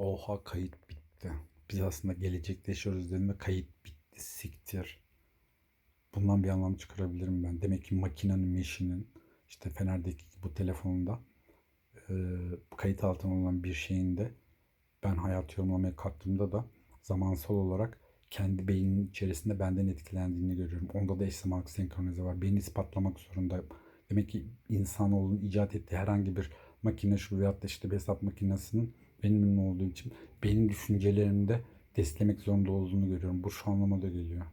Oha kayıt bitti. Biz aslında gelecekte yaşıyoruz dediğimde kayıt bitti. Siktir. Bundan bir anlam çıkarabilirim ben. Demek ki makinenin, meşinin işte Fener'deki bu telefonunda e, kayıt altına alınan bir şeyinde ben hayat yorumlamaya kalktığımda da zamansal olarak kendi beyninin içerisinde benden etkilendiğini görüyorum. Onda da eş zamanlı senkronize var. Beni ispatlamak zorundayım. Demek ki insanoğlunun icat ettiği herhangi bir makine şu veyahut da işte bir hesap makinesinin benim ünlü olduğu için benim düşüncelerimde desteklemek zorunda olduğunu görüyorum. Bu şu anlama da geliyor.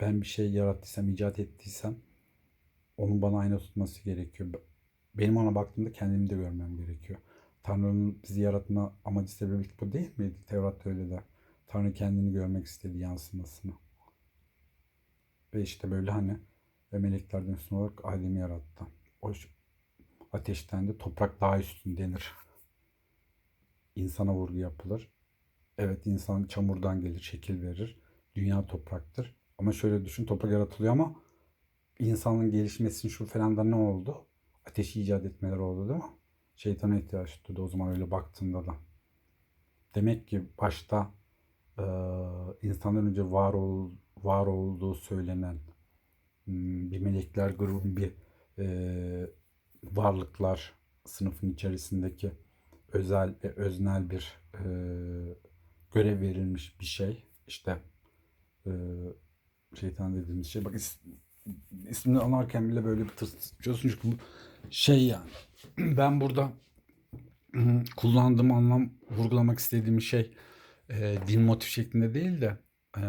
Ben bir şey yarattıysam, icat ettiysem onun bana ayna tutması gerekiyor. Benim ona baktığımda kendimi de görmem gerekiyor. Tanrı'nın bizi yaratma amacı sebebi bu değil miydi? Tevrat'ta öyle der. Tanrı kendini görmek istedi yansımasını. Ve işte böyle hani ve meleklerden üstün olarak Adem'i yarattı. O ateşten de toprak daha üstün denir. İnsana vurgu yapılır. Evet insan çamurdan gelir, şekil verir. Dünya topraktır. Ama şöyle düşün toprak yaratılıyor ama insanın gelişmesinin şu falan da ne oldu? Ateşi icat etmeleri oldu değil mi? Şeytana ihtiyaç duydu o zaman öyle baktığında da. Demek ki başta eee insandan önce var ol, var olduğu söylenen hmm, bir melekler grubu bir eee, varlıklar sınıfın içerisindeki özel ve öznel bir eee, görev verilmiş bir şey. İşte eee, şeytan dediğimiz şey. Bak is, ismini anarken bile böyle bir tırsıyorsun çünkü bu şey yani. Ben burada kullandığım anlam vurgulamak istediğim şey e, din motif şeklinde değil de e,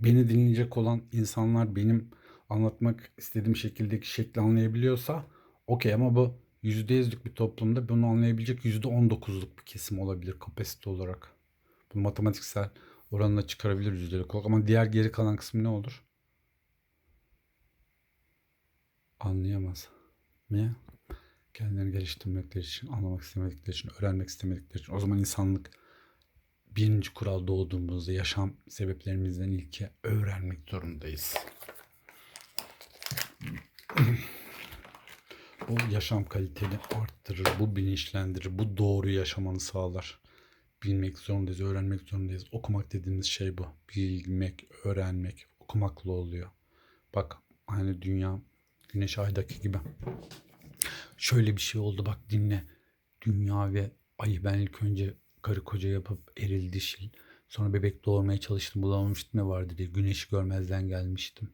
beni dinleyecek olan insanlar benim anlatmak istediğim şekildeki şekli anlayabiliyorsa okey ama bu %100'lük bir toplumda bunu anlayabilecek %19'luk bir kesim olabilir kapasite olarak. Bu matematiksel oranına çıkarabilir yüzdelik olarak ama diğer geri kalan kısmı ne olur? Anlayamaz. Niye? Kendilerini geliştirmekleri için, anlamak istemedikleri için, öğrenmek istemedikleri için. O zaman insanlık birinci kural doğduğumuzda yaşam sebeplerimizden ilki öğrenmek zorundayız. Bu yaşam kaliteni arttırır, bu bilinçlendirir, bu doğru yaşamanı sağlar. Bilmek zorundayız, öğrenmek zorundayız. Okumak dediğimiz şey bu. Bilmek, öğrenmek, okumakla oluyor. Bak aynı dünya, güneş aydaki gibi. Şöyle bir şey oldu bak dinle. Dünya ve ayı ben ilk önce karı koca yapıp eril dişil. Sonra bebek doğurmaya çalıştım bulamamıştım ne vardı diye. Güneşi görmezden gelmiştim.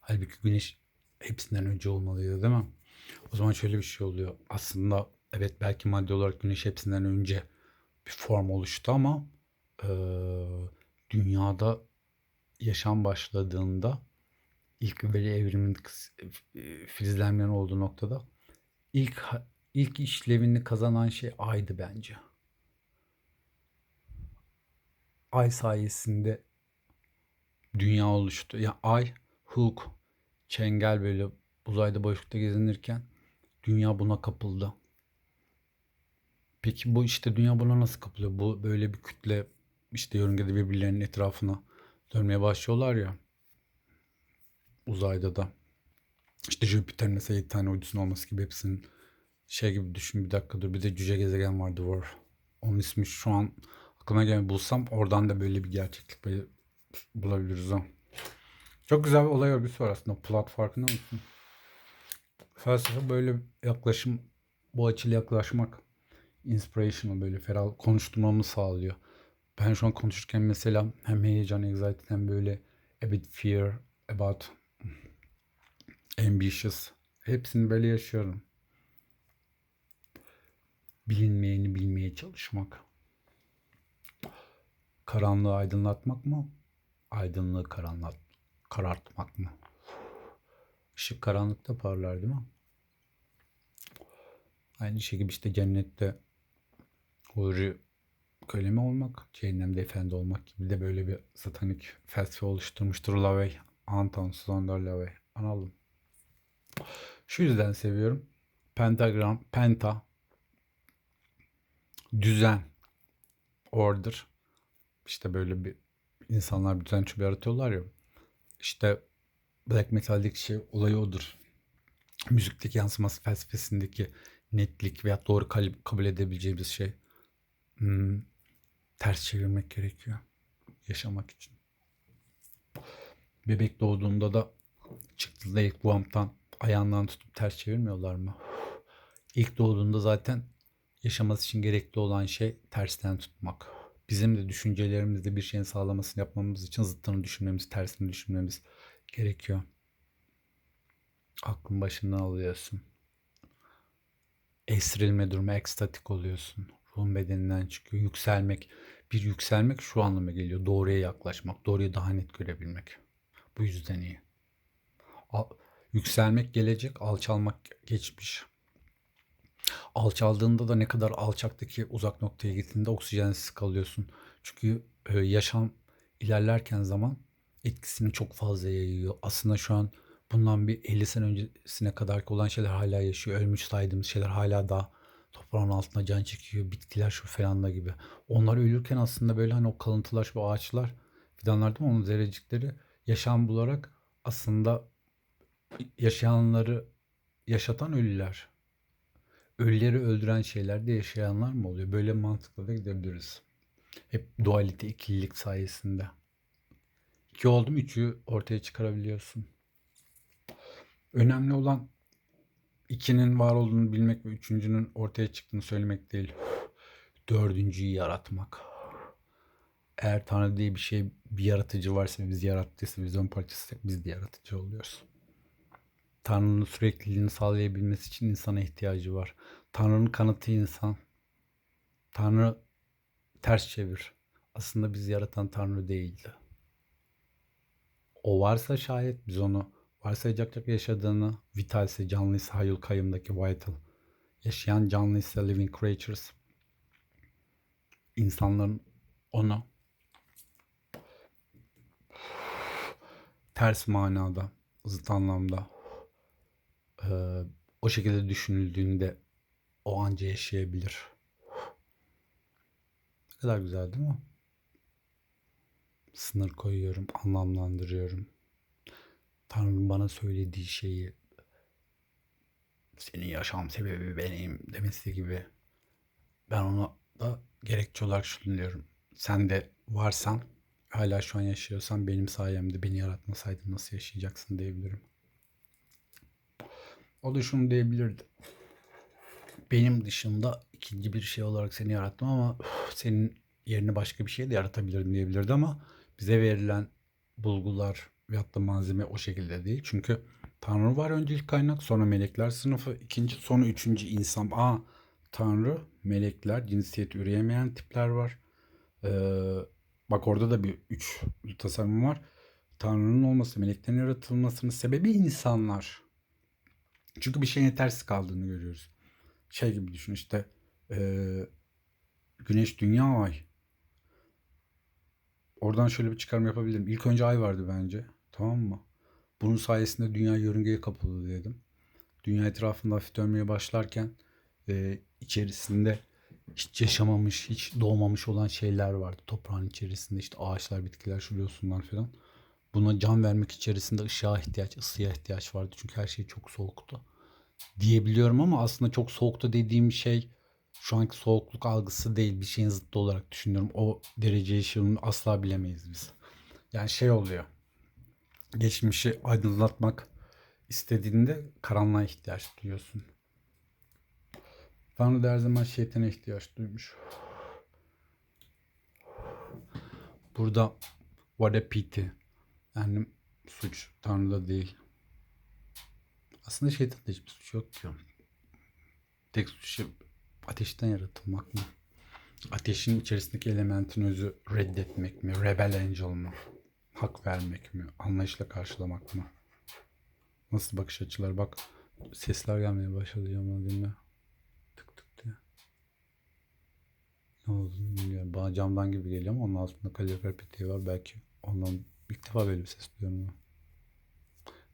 Halbuki güneş hepsinden önce olmalıydı değil mi? O zaman şöyle bir şey oluyor. Aslında evet belki madde olarak güneş hepsinden önce bir form oluştu ama eee, dünyada yaşam başladığında ilk evriminin kıs- e, filizlenmenin olduğu noktada ilk ilk işlevini kazanan şey aydı bence. Ay sayesinde dünya oluştu. Ya ay, Hulk, çengel böyle uzayda boşlukta gezinirken dünya buna kapıldı. Peki bu işte dünya buna nasıl kapılıyor? Bu böyle bir kütle işte yörüngede birbirlerinin etrafına dönmeye başlıyorlar ya uzayda da. İşte Jüpiter'in mesela 7 tane uydusunun olması gibi hepsinin şey gibi düşün bir dakika dur bir de cüce gezegen vardı War. Onun ismi şu an aklıma gelmiyor. Bulsam oradan da böyle bir gerçeklik bulabiliriz o. Çok güzel bir olay örgüsü var aslında. Plot farkında mısın? Felsefe böyle yaklaşım, bu açıyla yaklaşmak inspirational böyle ferah konuşturmamı sağlıyor. Ben şu an konuşurken mesela hem heyecan, anxiety hem böyle a bit fear about ambitious. Hepsini böyle yaşıyorum. Bilinmeyeni bilmeye çalışmak. Karanlığı aydınlatmak mı? Aydınlığı karanlat, karartmak mı? Işık karanlıkta parlar değil mi? Aynı şekilde işte cennette huri kölemi olmak, cehennemde efendi olmak gibi de böyle bir satanik felsefe oluşturmuştur Lavey. Anton Sonder Lavey. Anladım. Şu yüzden seviyorum. Pentagram, penta, düzen, order. İşte böyle bir insanlar bir düzen çubuğu yaratıyorlar ya. İşte black metal'deki şey olayı odur. Müzikteki yansıması felsefesindeki netlik veya doğru kabul edebileceğimiz şey. Hmm, ters çevirmek gerekiyor yaşamak için. Bebek doğduğunda da çıktığında ilk guamdan ayağından tutup ters çevirmiyorlar mı? İlk doğduğunda zaten yaşaması için gerekli olan şey tersten tutmak. Bizim de düşüncelerimizde bir şeyin sağlamasını yapmamız için zıttını düşünmemiz, tersini düşünmemiz gerekiyor. Aklın başından alıyorsun. Esrilme durumu, ekstatik oluyorsun. Ruhun bedeninden çıkıyor. Yükselmek. Bir yükselmek şu anlama geliyor. Doğruya yaklaşmak. Doğruyu daha net görebilmek. Bu yüzden iyi. Al- yükselmek gelecek, alçalmak geçmiş. Alçaldığında da ne kadar alçaktaki uzak noktaya gittiğinde oksijensiz kalıyorsun. Çünkü e, yaşam ilerlerken zaman etkisini çok fazla yayıyor. Aslında şu an bundan bir 50 sene öncesine kadar olan şeyler hala yaşıyor. Ölmüş saydığımız şeyler hala daha toprağın altında can çekiyor. Bitkiler şu falan da gibi. Onlar ölürken aslında böyle hani o kalıntılar şu ağaçlar fidanlar değil mi? Onun zerrecikleri yaşam bularak aslında yaşayanları yaşatan ölüler. Ölüleri öldüren şeyler de yaşayanlar mı oluyor? Böyle mantıkla da gidebiliriz. Hep dualite, ikililik sayesinde. İki oldum, üçü ortaya çıkarabiliyorsun. Önemli olan ikinin var olduğunu bilmek ve üçüncünün ortaya çıktığını söylemek değil. Dördüncüyü yaratmak. Eğer Tanrı diye bir şey, bir yaratıcı varsa ve bizi yarattıysa, biz onun parçasıysak biz de yaratıcı oluyoruz. Tanrı'nın sürekliliğini sağlayabilmesi için insana ihtiyacı var. Tanrı'nın kanıtı insan. Tanrı ters çevir. Aslında bizi yaratan Tanrı değildi. O varsa şayet biz onu varsayacak yaşadığını, vitalse, canlıysa hayul kayımdaki vital, yaşayan canlıysa living creatures, insanların onu ters manada, zıt anlamda e, o şekilde düşünüldüğünde o anca yaşayabilir. Ne kadar güzel değil mi? Sınır koyuyorum, anlamlandırıyorum. Tanrı'nın bana söylediği şeyi senin yaşam sebebi benim demesi gibi ben ona da gerekçe olarak şunu diyorum. Sen de varsan hala şu an yaşıyorsan benim sayemde beni yaratmasaydın nasıl yaşayacaksın diyebilirim. O da şunu diyebilirdi. Benim dışında ikinci bir şey olarak seni yarattım ama senin yerine başka bir şey de yaratabilirdim diyebilirdi ama bize verilen bulgular veyahut da malzeme o şekilde değil. Çünkü Tanrı var önce ilk kaynak sonra melekler sınıfı ikinci sonra üçüncü insan. Aa Tanrı, melekler, cinsiyet üreyemeyen tipler var. Ee, bak orada da bir üç tasarım var. Tanrı'nın olması, meleklerin yaratılmasının sebebi insanlar. Çünkü bir şeyin yetersiz kaldığını görüyoruz. Şey gibi düşün işte ee, güneş, dünya, ay. Oradan şöyle bir çıkarım yapabilirim. İlk önce ay vardı bence. Tamam mı? Bunun sayesinde dünya yörüngeye kapıldı dedim. Dünya etrafında hafif dönmeye başlarken e, içerisinde hiç yaşamamış, hiç doğmamış olan şeyler vardı. Toprağın içerisinde işte ağaçlar, bitkiler, şuriosunlar falan. Buna can vermek içerisinde ışığa ihtiyaç, ısıya ihtiyaç vardı. Çünkü her şey çok soğuktu. Diyebiliyorum ama aslında çok soğuktu dediğim şey şu anki soğukluk algısı değil. Bir şeyin zıttı olarak düşünüyorum. O dereceyi şunu asla bilemeyiz biz. Yani şey oluyor. Geçmişi aydınlatmak istediğinde karanlığa ihtiyaç duyuyorsun. Tanrı da her zaman şeytana ihtiyaç duymuş. Burada pity. Yani suç Tanrı'da değil. Aslında şeytanda hiçbir suç yok ki. Tek suçu ateşten yaratılmak mı? Ateşin içerisindeki elementin özü reddetmek mi? Rebel angel mı? Hak vermek mi? Anlayışla karşılamak mı? Nasıl bakış açılar? Bak sesler gelmeye başladı camdan dinle. Tık tık diye. Ne oldu bilmiyorum. Bana camdan gibi geliyor ama onun altında kalorifer peteği var. Belki ondan ilk defa böyle bir ses duyuyorum. ben.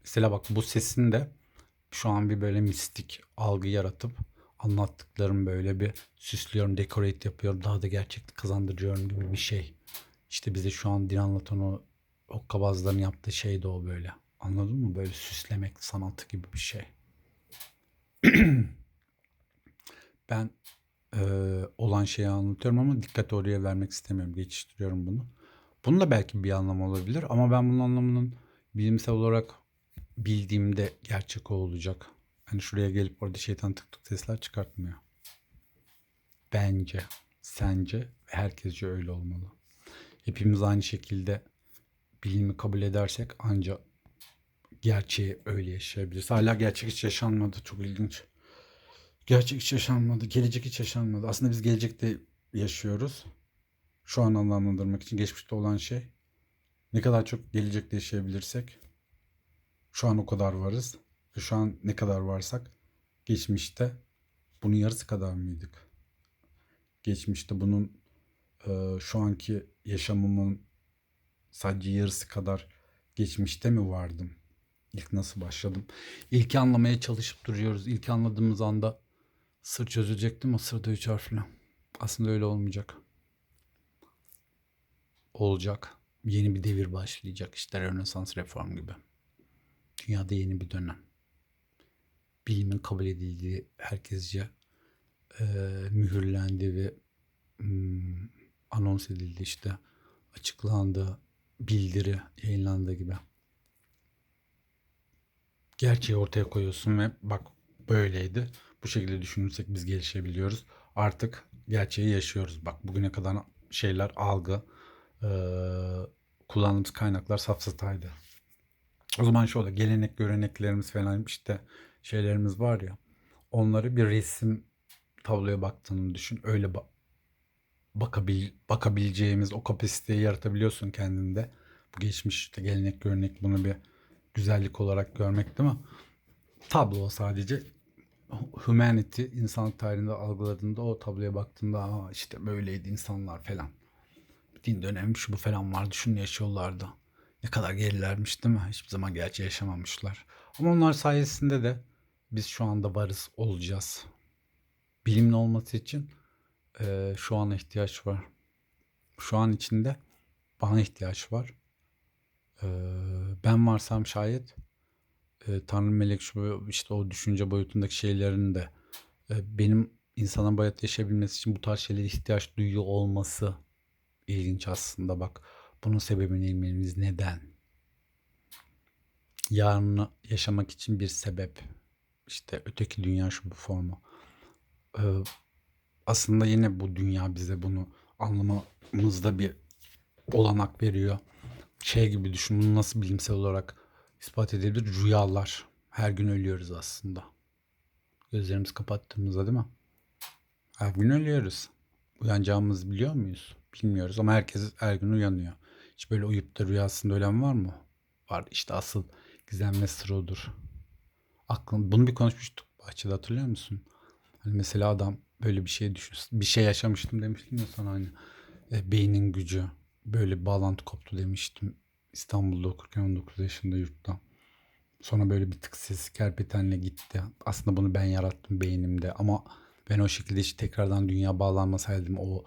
Mesela bak bu sesin de şu an bir böyle mistik algı yaratıp anlattıklarım böyle bir süslüyorum, decorate yapıyorum. Daha da gerçeklik kazandırıyorum gibi bir şey. İşte bize şu an din anlatan o hokkabazların yaptığı şey de o böyle. Anladın mı? Böyle süslemek sanatı gibi bir şey. ben e, olan şeyi anlatıyorum ama dikkati oraya vermek istemiyorum. Geçiştiriyorum bunu. Bunun da belki bir anlamı olabilir ama ben bunun anlamının bilimsel olarak bildiğimde gerçek o olacak. Hani şuraya gelip orada şeytan tık tık sesler çıkartmıyor. Bence, sence herkesce öyle olmalı. Hepimiz aynı şekilde bilimi kabul edersek ancak gerçeği öyle yaşayabiliriz. Hala gerçek hiç yaşanmadı. Çok ilginç. Gerçek hiç yaşanmadı. Gelecek hiç yaşanmadı. Aslında biz gelecekte yaşıyoruz. Şu an anlamlandırmak için geçmişte olan şey. Ne kadar çok gelecekte yaşayabilirsek şu an o kadar varız. Ve şu an ne kadar varsak geçmişte bunun yarısı kadar mıydık? Geçmişte bunun şu anki yaşamımın sadece yarısı kadar geçmişte mi vardım? İlk nasıl başladım? İlki anlamaya çalışıp duruyoruz. İlk anladığımız anda sır çözülecek değil mi? Sırda üç harfli. Aslında öyle olmayacak. Olacak. Yeni bir devir başlayacak. İşte Rönesans reform gibi. Dünyada yeni bir dönem. Bilimin kabul edildiği, herkesce e, mühürlendi ve hmm, anons edildi işte. Açıklandı, bildiri yayınlandığı gibi. Gerçeği ortaya koyuyorsun ve bak böyleydi. Bu şekilde düşünürsek biz gelişebiliyoruz. Artık gerçeği yaşıyoruz. Bak bugüne kadar şeyler algı, e, kullandığımız kaynaklar safsataydı. O zaman şöyle gelenek göreneklerimiz falan işte şeylerimiz var ya. Onları bir resim tabloya baktığını düşün. Öyle ba- bakabil bakabileceğimiz o kapasiteyi yaratabiliyorsun kendinde. Bu geçmiş işte gelenek görenek bunu bir güzellik olarak görmek değil mi? Tablo sadece humanity insanlık tarihinde algıladığında o tabloya baktığında Aa, işte böyleydi insanlar falan. Din dönemi şu bu falan vardı şunu yaşıyorlardı. Ne kadar gerilermiş değil mi? Hiçbir zaman gerçeği yaşamamışlar. Ama onlar sayesinde de biz şu anda varız olacağız. Bilimin olması için e, şu ana ihtiyaç var. Şu an içinde bana ihtiyaç var. E, ben varsam şayet e, Tanrı melek şu işte o düşünce boyutundaki şeylerin de e, benim insana bu hayatta yaşayabilmesi için bu tarz şeylere ihtiyaç duyuyor olması ilginç aslında bak. Bunun sebebini bilmemiz neden? Yarını yaşamak için bir sebep. İşte öteki dünya şu bu formu. Ee, aslında yine bu dünya bize bunu anlamamızda bir olanak veriyor. Şey gibi düşün, bunu nasıl bilimsel olarak ispat edebilir? Rüyalar. Her gün ölüyoruz aslında. Gözlerimizi kapattığımızda değil mi? Her gün ölüyoruz. Uyanacağımızı biliyor muyuz? Bilmiyoruz ama herkes her gün uyanıyor. Hiç böyle uyup da rüyasında ölen var mı? Var. İşte asıl gizem ve sır odur. Aklım, bunu bir konuşmuştuk bahçede hatırlıyor musun? Hani mesela adam böyle bir şey düşün, bir şey yaşamıştım demiştim ya sana hani e, beynin gücü böyle bağlantı koptu demiştim. İstanbul'da okurken 19 yaşında yurtta. Sonra böyle bir tık ses kerpetenle gitti. Aslında bunu ben yarattım beynimde ama ben o şekilde hiç tekrardan dünya bağlanmasaydım o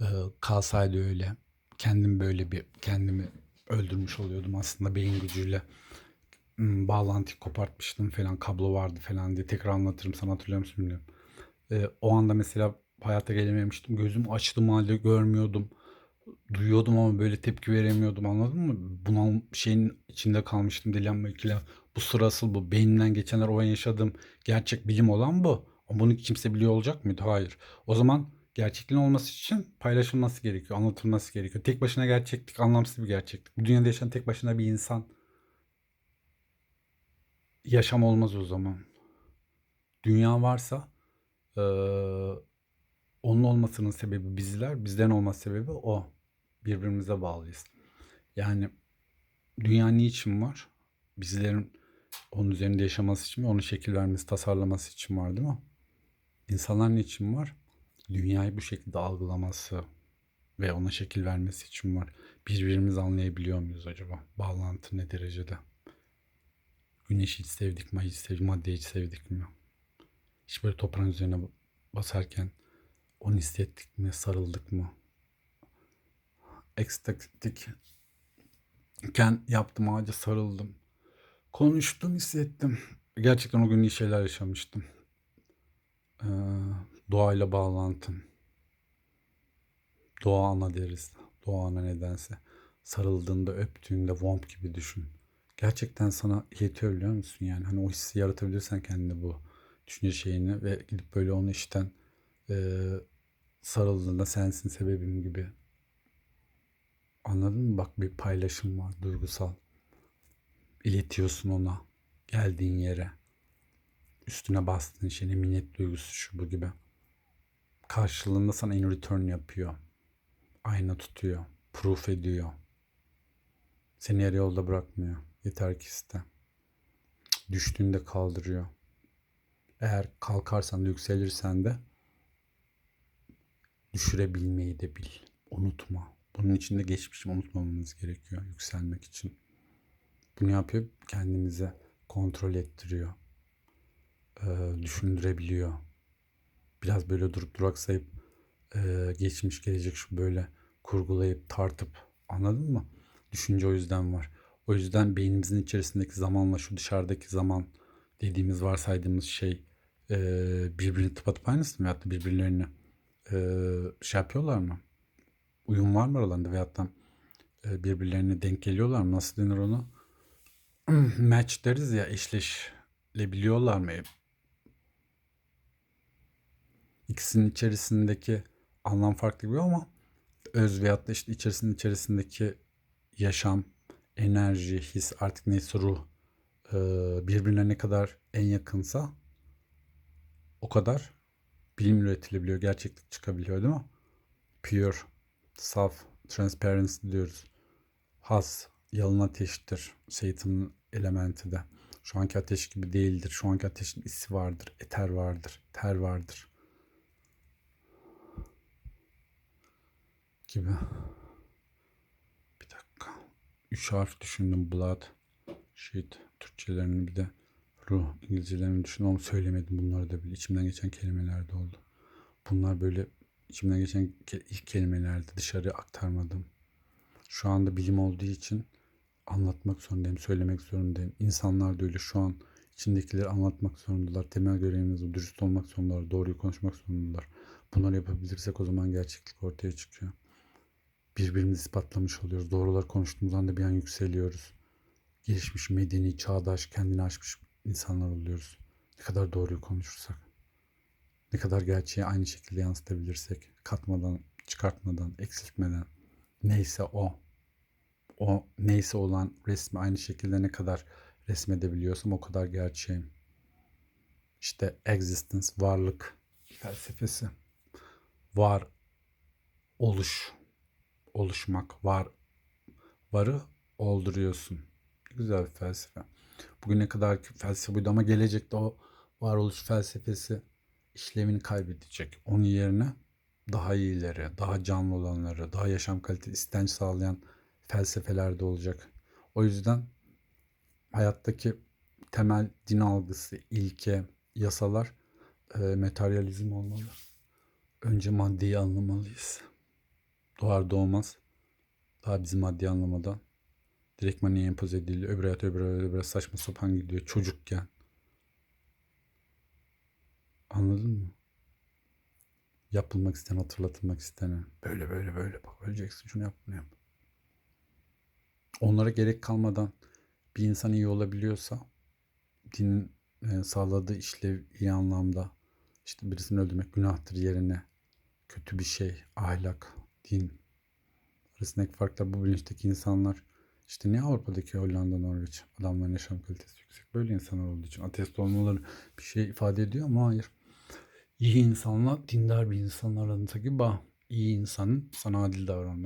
e, kalsaydı öyle kendim böyle bir kendimi öldürmüş oluyordum aslında beyin gücüyle Hmm, bağlantıyı kopartmıştım falan kablo vardı falan diye tekrar anlatırım sana hatırlıyor musun bilmiyorum. E, o anda mesela hayata gelememiştim gözüm açtım halde görmüyordum duyuyordum ama böyle tepki veremiyordum anladın mı? Bunal şeyin içinde kalmıştım dilenme ikilem. Bu sırasıl bu beynimden geçenler o an yaşadığım gerçek bilim olan bu. Ama bunu kimse biliyor olacak mıydı? Hayır. O zaman gerçekliğin olması için paylaşılması gerekiyor, anlatılması gerekiyor. Tek başına gerçeklik anlamsız bir gerçeklik. Bu dünyada yaşayan tek başına bir insan yaşam olmaz o zaman. Dünya varsa eee, onun olmasının sebebi bizler, bizden olması sebebi o. Birbirimize bağlıyız. Yani dünya niçin var? Bizlerin onun üzerinde yaşaması için ve onun şekil vermesi, tasarlaması için var değil mi? İnsanlar niçin var? Dünyayı bu şekilde algılaması ve ona şekil vermesi için var. Birbirimizi anlayabiliyor muyuz acaba? Bağlantı ne derecede? Güneşi hiç sevdik mi? Hiç sevdik, maddeyi hiç sevdik mi? Hiç böyle toprağın üzerine basarken onu hissettik mi? Sarıldık mı? Ekstatik iken yaptım ağaca sarıldım. Konuştum hissettim. Gerçekten o gün iyi şeyler yaşamıştım. Ee, Doğayla bağlantın. Doğa ana deriz. Doğa ana nedense. Sarıldığında, öptüğünde vamp gibi düşün. Gerçekten sana yetiyor biliyor musun? Yani hani o hissi yaratabilirsen kendine bu düşünce şeyini ve gidip böyle onu işten eee sarıldığında sensin sebebim gibi. Anladın mı? Bak bir paylaşım var duygusal. İletiyorsun ona geldiğin yere. Üstüne bastığın şeyine minnet duygusu şu bu gibi. Karşılığında sana in return yapıyor. Ayna tutuyor. Proof ediyor. Seni yarı yolda bırakmıyor. Yeter ki iste. Düştüğünde kaldırıyor. Eğer kalkarsan yükselirsen de düşürebilmeyi de bil. Unutma. Bunun için de geçmişimi unutmamamız gerekiyor yükselmek için. Bunu yapıyor kendimize kontrol ettiriyor. Ee, düşündürebiliyor. Biraz böyle durup duraksayıp e, geçmiş gelecek şu böyle kurgulayıp tartıp anladın mı? Düşünce o yüzden var. O yüzden beynimizin içerisindeki zamanla şu dışarıdaki zaman dediğimiz varsaydığımız şey e, birbirini tıpatıp aynısı mı? Veyahut da birbirlerini e, şey yapıyorlar mı? Uyum var mı aralarında? Veyahut da e, birbirlerine denk geliyorlar mı? Nasıl denir onu? Match deriz ya eşleşebiliyorlar mı? İkisinin içerisindeki anlam farklı gibi ama öz veyahut da işte içerisinin içerisindeki yaşam, enerji, his artık neyse ruh birbirine ne kadar en yakınsa o kadar bilim üretilebiliyor, gerçeklik çıkabiliyor değil mi? Pure, saf, transparency diyoruz. Has, yalın ateştir. Şeytanın elementi de. Şu anki ateş gibi değildir. Şu anki ateşin isi vardır, eter vardır, ter vardır. Gibi. Bir dakika. Üç harf düşündüm. Blood, shit. Türkçelerini bir de ruh. İngilizcelerini düşündüm ama söylemedim bunları da bile. İçimden geçen kelimeler de oldu. Bunlar böyle içimden geçen ilk kelimelerdi. Dışarı aktarmadım. Şu anda bilim olduğu için anlatmak zorundayım, söylemek zorundayım. İnsanlar da öyle şu an içindekileri anlatmak zorundalar. Temel görevimiz bu. Dürüst olmak zorundalar. Doğruyu konuşmak zorundalar. Bunları yapabilirsek o zaman gerçeklik ortaya çıkıyor. Birbirimizi ispatlamış oluyoruz. Doğrular konuştuğumuz anda bir an yükseliyoruz. Gelişmiş, medeni, çağdaş, kendini aşmış insanlar oluyoruz. Ne kadar doğruyu konuşursak. Ne kadar gerçeği aynı şekilde yansıtabilirsek. Katmadan, çıkartmadan, eksiltmeden. Neyse o o neyse olan resmi aynı şekilde ne kadar resmedebiliyorsam o kadar gerçeğim. İşte existence, varlık felsefesi. Var oluş, oluşmak, var varı olduruyorsun. Güzel bir felsefe. Bugüne kadar felsefe buydu ama gelecekte o varoluş felsefesi işlevini kaybedecek. Onun yerine daha iyileri, daha canlı olanları, daha yaşam kalitesi istenç sağlayan felsefeler de olacak. O yüzden hayattaki temel din algısı, ilke, yasalar e, materyalizm olmalı. Önce maddeyi anlamalıyız. Doğar doğmaz. Daha bizim maddeyi anlamadan direkt maniye empoze ediliyor. Öbür hayat öbür hayat öbür hayat saçma sapan gidiyor çocukken. Anladın mı? Yapılmak istenen, hatırlatılmak istenen. Böyle böyle böyle bak öleceksin şunu yap bunu yap. Onlara gerek kalmadan bir insan iyi olabiliyorsa dinin e, sağladığı işlev iyi anlamda işte birisini öldürmek günahtır yerine kötü bir şey, ahlak, din arasındaki farklar bu bilinçteki insanlar işte ne Avrupa'daki Hollanda, Norveç adamların yaşam kalitesi yüksek. Böyle insanlar olduğu için ateist olmaları bir şey ifade ediyor ama hayır. İyi insanla dindar bir insan arasındaki bağ. İyi insanın sana adil davranması.